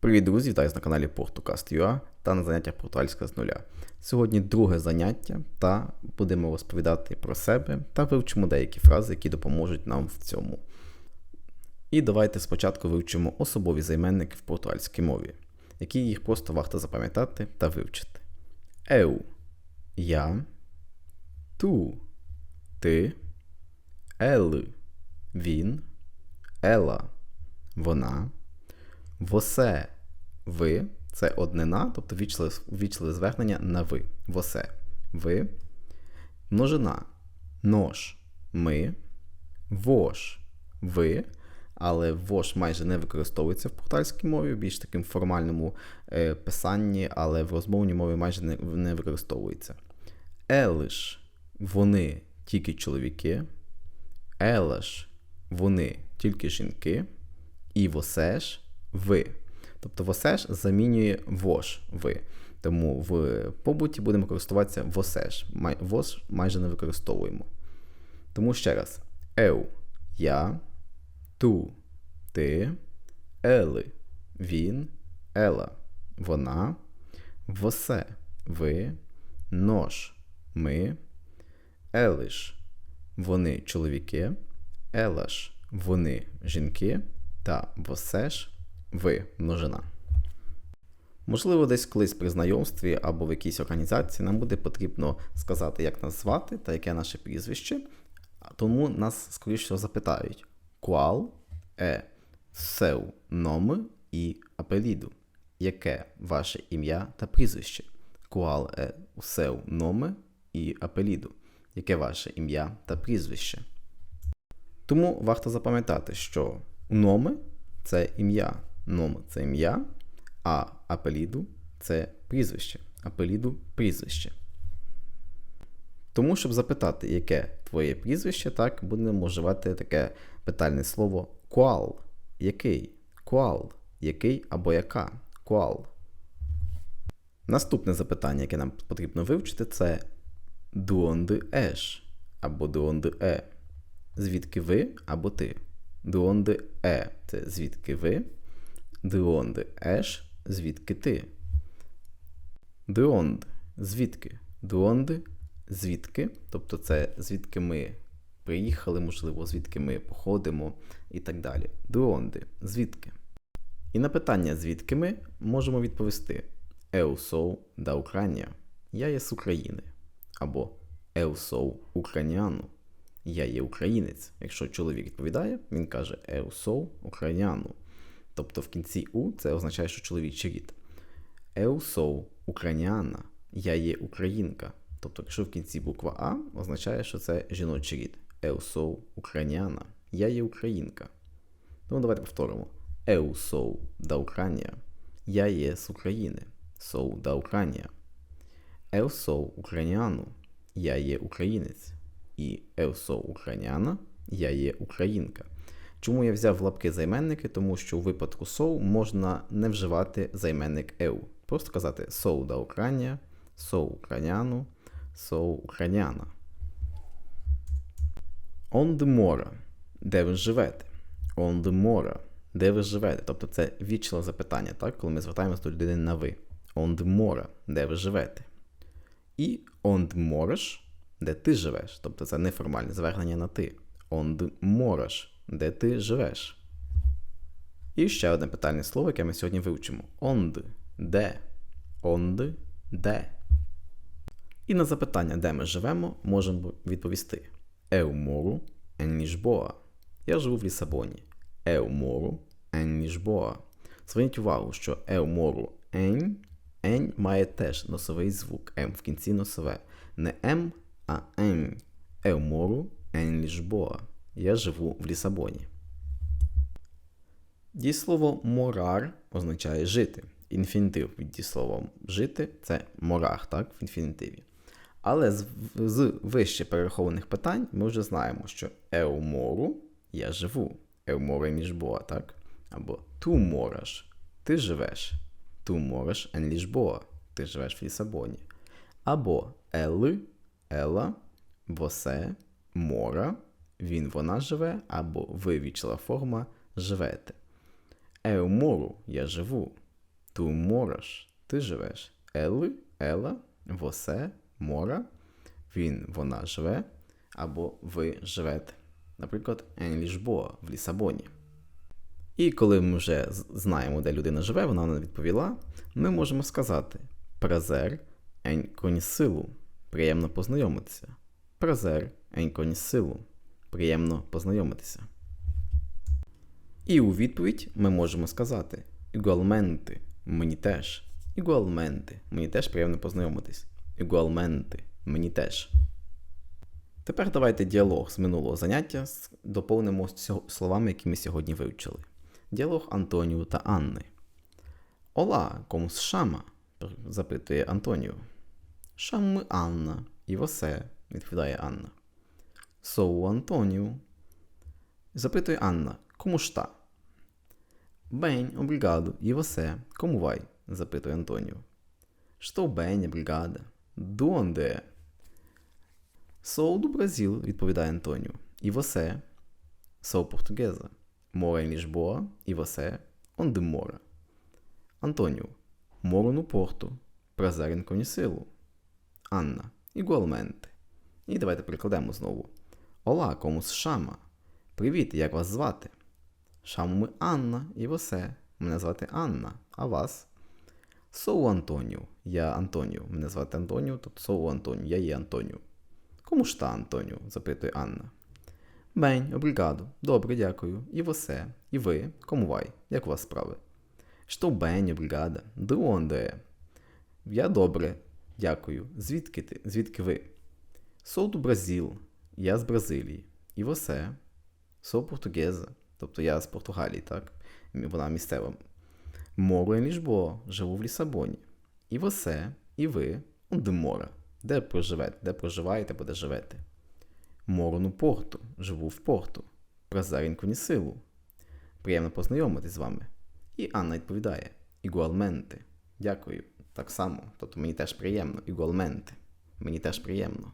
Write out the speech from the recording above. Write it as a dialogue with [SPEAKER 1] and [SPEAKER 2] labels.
[SPEAKER 1] Привіт, друзі! Вітаю на каналі Portucast.ua та на заняттях португальська з нуля. Сьогодні друге заняття, та будемо розповідати про себе та вивчимо деякі фрази, які допоможуть нам в цьому. І давайте спочатку вивчимо особові займенники в португальській мові, які їх просто варто запам'ятати та вивчити. Eu – я, ту ти, ел він, ела вона. Восе ви це однина, тобто вічливе, вічливе звернення на ви. Восе ви. Множина нож ми. Вош ви. Але вош майже не використовується в портальській мові, більш таким формальному е, писанні, але в розмовній мові майже не, не використовується. Елиш вони тільки чоловіки. Елеш вони тільки жінки. І восеш ви. Тобто восеш замінює вош ви. Тому в побуті будемо користуватися восеш. Вош майже не використовуємо. Тому ще раз: еу я, ту ти, ели він, ела вона, восе ви, нож ми, елиш вони чоловіки, елаш вони жінки та восеш ви множина. Можливо, десь колись при знайомстві або в якійсь організації нам буде потрібно сказати, як нас звати та яке наше прізвище. Тому нас, скоріше запитають Qual е seu nome і apelido? Яке ваше ім'я та прізвище? Qual е seu nome і apelido? Яке ваше ім'я та прізвище? Тому варто запам'ятати, що номи це ім'я. Ном це ім'я, а апеліду це прізвище. Апеліду прізвище. Тому, щоб запитати, яке твоє прізвище, так, будемо вживати таке питальне слово qual. Який? Qual. Який або яка? Qual. Наступне запитання, яке нам потрібно вивчити, це дуонди еш або дуонди е. Звідки ви або ти? Дуонди е це звідки ви. Дуонди еш звідки ти. Дуонд звідки? Дуонди звідки. Тобто це звідки ми приїхали, можливо, звідки ми походимо і так далі. Дуонди звідки. І на питання, звідки ми, можемо відповісти Eu sou da Я є з України. Або Eu sou я є українець. Якщо чоловік відповідає, він каже Еусоу україняну. Тобто в кінці У це означає, що чоловічий рід. Еусоу україняна. Я є українка. Тобто, якщо в кінці буква А, означає, що це жіночий рід. Еусоу україняна. Я є українка. Тому давайте повторимо. Еусоу да Україна. Я є з України. Соу да Україна. Еусоу україняну. Я є українець і Евсо Україняна, я є українка. Чому я взяв в лапки займенники? Тому що у випадку соу можна не вживати займенник еу. Просто казати соу да Україна, соу Україняну, соу Україняна. On the mora. Де ви живете? On the mora. Де ви живете? Тобто це вічливе запитання, так? коли ми звертаємося до людини на ви. On the mora. Де ви живете? І on the moraš де ти живеш. Тобто це неформальне звернення на ти. Онд мораш, де ти живеш. І ще одне питальне слово, яке ми сьогодні вивчимо: онд, де. Онд, де. І на запитання, де ми живемо, можемо відповісти: moro em Я живу в Лісабоні. Moro em Зверніть увагу, що moro em, en має теж носовий звук. М в кінці носове. Не М, а moro em Lisboa. Я живу в Лісабоні. Дієслово morar означає жити. Інфінітив від дієслова жити це morar, так, в інфінітиві. Але з, з вище перерахованих питань ми вже знаємо, що moro – я живу. Moro em так? Або tu moras – ти живеш. Tu moras em Lisboa – ти живеш в Лісабоні. Або ele Ела, восе, мора, він вона живе, або ви форма живете. Еу мору я живу. ту мораш, ти живеш. Ели, ела, восе, мора, він, вона живе, або ви живете. Наприклад, Lisboa в Лісабоні. І коли ми вже знаємо, де людина живе, вона нам відповіла, ми можемо сказати Prazer en conhecê-lo. Приємно познайомитися. Prazer en conhecê-lo. Приємно познайомитися. І у відповідь ми можемо сказати Igualmente. Мені теж. Igualmente. Мені теж приємно познайомитись. Igualmente. Мені теж. Тепер давайте діалог з минулого заняття доповнимо словами, які ми сьогодні вивчили. Діалог Антоніо та Анни. Ола, кому з Шама? запитує Антоніо. Шам Анна. І восе, відповідає Анна. Соу Антоніо. Запитує Анна. Кому ж та? Бень, обрігадо, і восе. Кому вай? запитує Антоніо. Що бень, обрігада? Донде? Sou do Brasil, відповідає Антоніо. І você? Sou portuguesa. Moro em Lisboa. І você? Onde mora? Антоніо. Moro no Porto. Prazer em conhecê-lo. Анна. Igualmente. І давайте перекладемо знову. Ола, кому Шама. Привіт, як вас звати? Шаму Анна, і você. Мене звати Анна. А вас? Соу Антоніо. Я Антоніо. Мене звати Антоніо, тобто Соу Антоніо. Я є Антоніо. Кому ж та, Антоніо? запитує Анна. Бень, обрігадо. Добре, дякую. І восе. І ви? Кому вай? Як у вас справи? Що бень, обрігада? Донде? Я добре, дякую. Звідки ти? Звідки ви? Сou do Бразил. Я з Бразилії. І восе. Сou португеза. Тобто я з Португалії, так? Вона місцева. Моро em Lisboa. Живу в Лісабоні. І восе, і ви, де мора. Де проживете? Де проживаєте або де живете? Моро ну порту. Живу в порту. Празерінку силу. Приємно познайомитись з вами. І Анна відповідає: Ігуалменти. Дякую. Так само. Тобто мені теж приємно. Ігуалменти. Мені теж приємно.